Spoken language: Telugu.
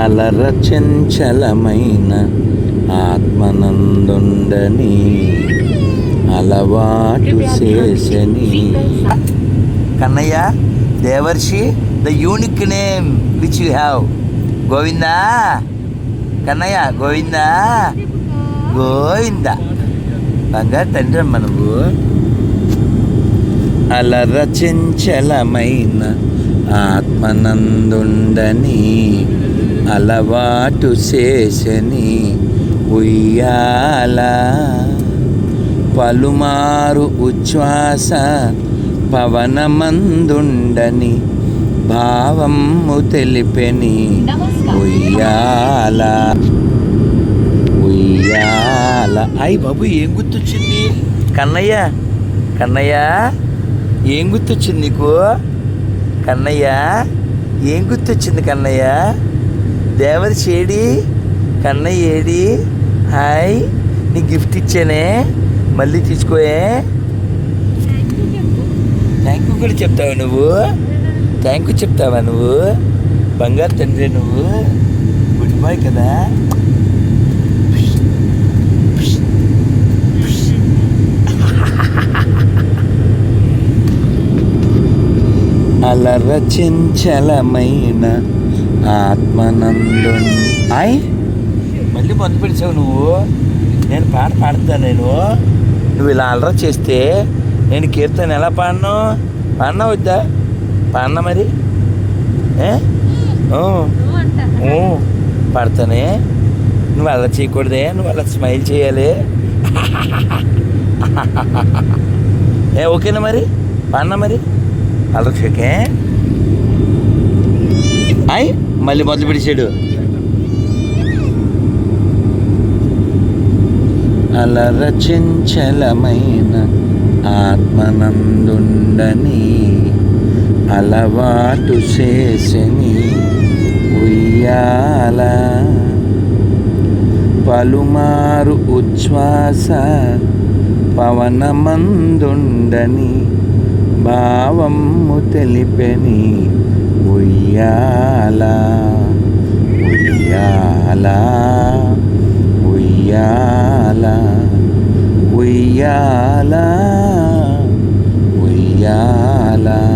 అలర చంచలమైన ఆత్మనందుండని అలవాటు చేసని. Kannaiah Devarshi the unique name which you have Govinda? Kannaiah Govinda? Govinda. బంగారు తండ్రి అమ్మ నువ్వు. అలర చంచలమైన ఆత్మనందుండని అలవాటు చేసని ఉయ్యాల. పలుమారు ఉచ్ఛ్వాస పవనమందుండని భావము తెలిపెని ఉయ్యాల. ఉయ్యాల. అయ్యి బాబు ఏం గుర్తొచ్చింది? కన్నయ్య కన్నయ్య ఏం గుర్తొచ్చింది నీకు? కన్నయ్య ఏం గుర్తొచ్చింది కన్నయ్య? దేవరి చేడి కన్నయ్య ఏడి హాయ్ నీ గిఫ్ట్ ఇచ్చానే మళ్ళీ తీసుకోయే. థ్యాంక్ యూ కూడా చెప్తావా నువ్వు? థ్యాంక్ యూ చెప్తావా నువ్వు? బంగారు తండ్రి నువ్వు? గుడ్ బాయ్ కదా. అలర చంచలమైన ఆత్మనందు ఆయ్ మళ్ళీ మందు పెడిచావు నువ్వు. నేను పాట పాడతా నేను. నువ్వు ఇలా అలరా చేస్తే నేను కీర్తన ఎలా పాడను? పాడినా వద్దా? పాడినా మరి? పాడతానే. నువ్వు అలా చేయకూడదే నువ్వు అలా స్మైల్ చేయాలి. ఏ ఓకేనా మరి? పాడినా మరి? అలా చేయకే? అయ్యి మళ్ళీ మొదలు పెడిచాడు అలర చంచలమైన ఆత్మనందుండని అలవాటు చేసని ఉయ్యాల పలుమారు ఉచ్ఛ్వాస పవనమందుండని భావము తెలిపెని ఉయ్యాల ఉయ్యాల ఉయ్యాల ఉయ్యాల ఉయ్యాల.